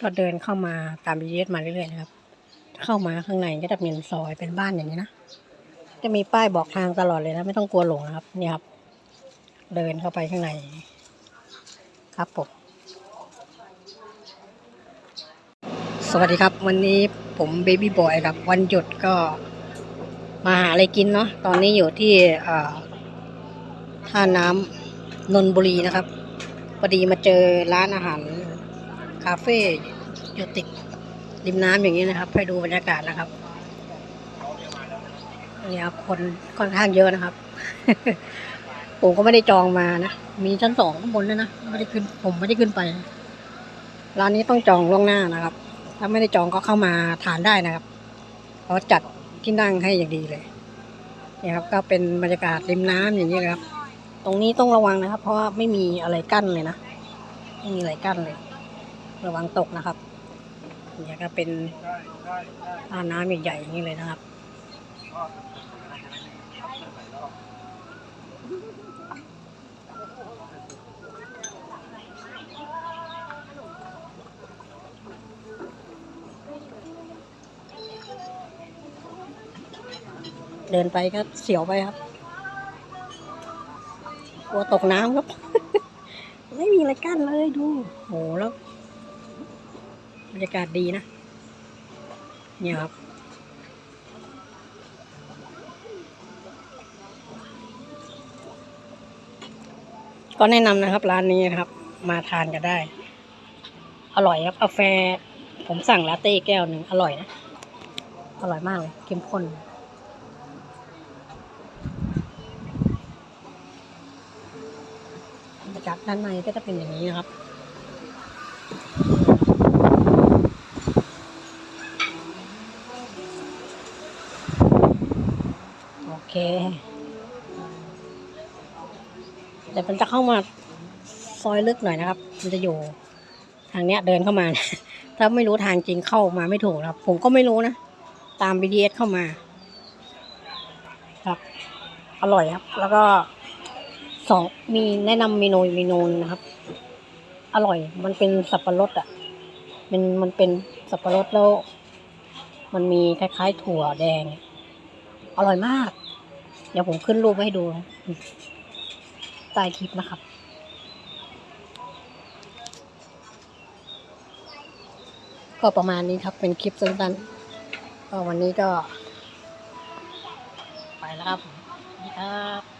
ก็เดินเข้ามาตาม BTS มาเรื่อยๆนะครับ เข้ามาข้างในก็จะเป็นซอยเป็นบ้านอย่างนี้นะ จะมีป้ายบอกทางตลอดเลยนะ ไม่ต้องกลัวหลงนะครับ เนี่ยครับ เดินเข้าไปข้างใน ครับผมสวัสดีครับ วันนี้ผมเบบี้บอยครับ วันหยุดก็มาหาอะไรกินเนาะตอนนี้อยู่ที่อ่าท่าน้ำนนบุรีนะครับพอดีมาเจอร้านอาหาร คาเฟู่่ติดริมน้ำอย่างนี้นะครับ ให้ดูบรรยากาศนะครับนี่ครับคนค่อนข้างเยอะนะครับ ผมก็ไม่ได้จองมานะ มีชั้นสองข้างบนด้วยนะ ไม่ได้ขึ้น ผมไม่ได้ขึ้นไป ร้านนี้ต้องจองล่วงหน้านะครับ ถ้าไม่ได้จองก็เข้ามาทานได้นะครับเขาจัดที่นั่งให้อย่างดีเลยเนี่ยครับ ก็เป็นบรรยากาศริมน้ำอย่างนี้เลยครับ ตรงนี้ต้องระวังนะครับ เพราะว่าไม่มีอะไรกั้นเลยนะ ไม่มีอะไรกั้นเลย ระวังตกนะครับ นี่ก็เป็นท่าน้ำใหญ่ๆอย่างนี้เลยนะครับ เดินไปก็เสียวไปครับกลัวตกน้ำครับ ไม่มีอะไรกั้นเลยดูโหแล้ว รรยากาศดีนะ เนี่ยครับ ก็แนะนำนะครับ ร้านนี้นะครับ มาทานกันได้ อร่อยครับกาแฟ ผมสั่งลาเต้แก้วหนึ่งอร่อยนะ อร่อยมากเลยเข้มข้นบรรยากาศด้านในก็จะเป็นอย่างนี้นะครับ โอเคแต่มันจะเข้ามาซอยลึกหน่อยนะครับ มันจะอยู่ทางเนี้ยเดินเข้ามา ถ้าไม่รู้ทางจริงเข้ามาไม่ถูกนะครับ ผมก็ไม่รู้นะ ตาม BTS เข้ามา ครับ อร่อยครับ แล้วก็สองมีแนะนำเมนูเมนูหนึงนะครับ อร่อย มันเป็นสับปะรดอะ มันมันเป็นสับปะรดแล้ว มันมีคล้ายๆถั่วแดง อร่อยมาก เดี๋ยวผมขึ้นรูปไว้ให้ดูนะใต้คลิปนะครับ ก็ประมาณนี้ครับเป็นคลิปสั้นๆก็วันนี้ก็ ไปแล้วครับผมครับ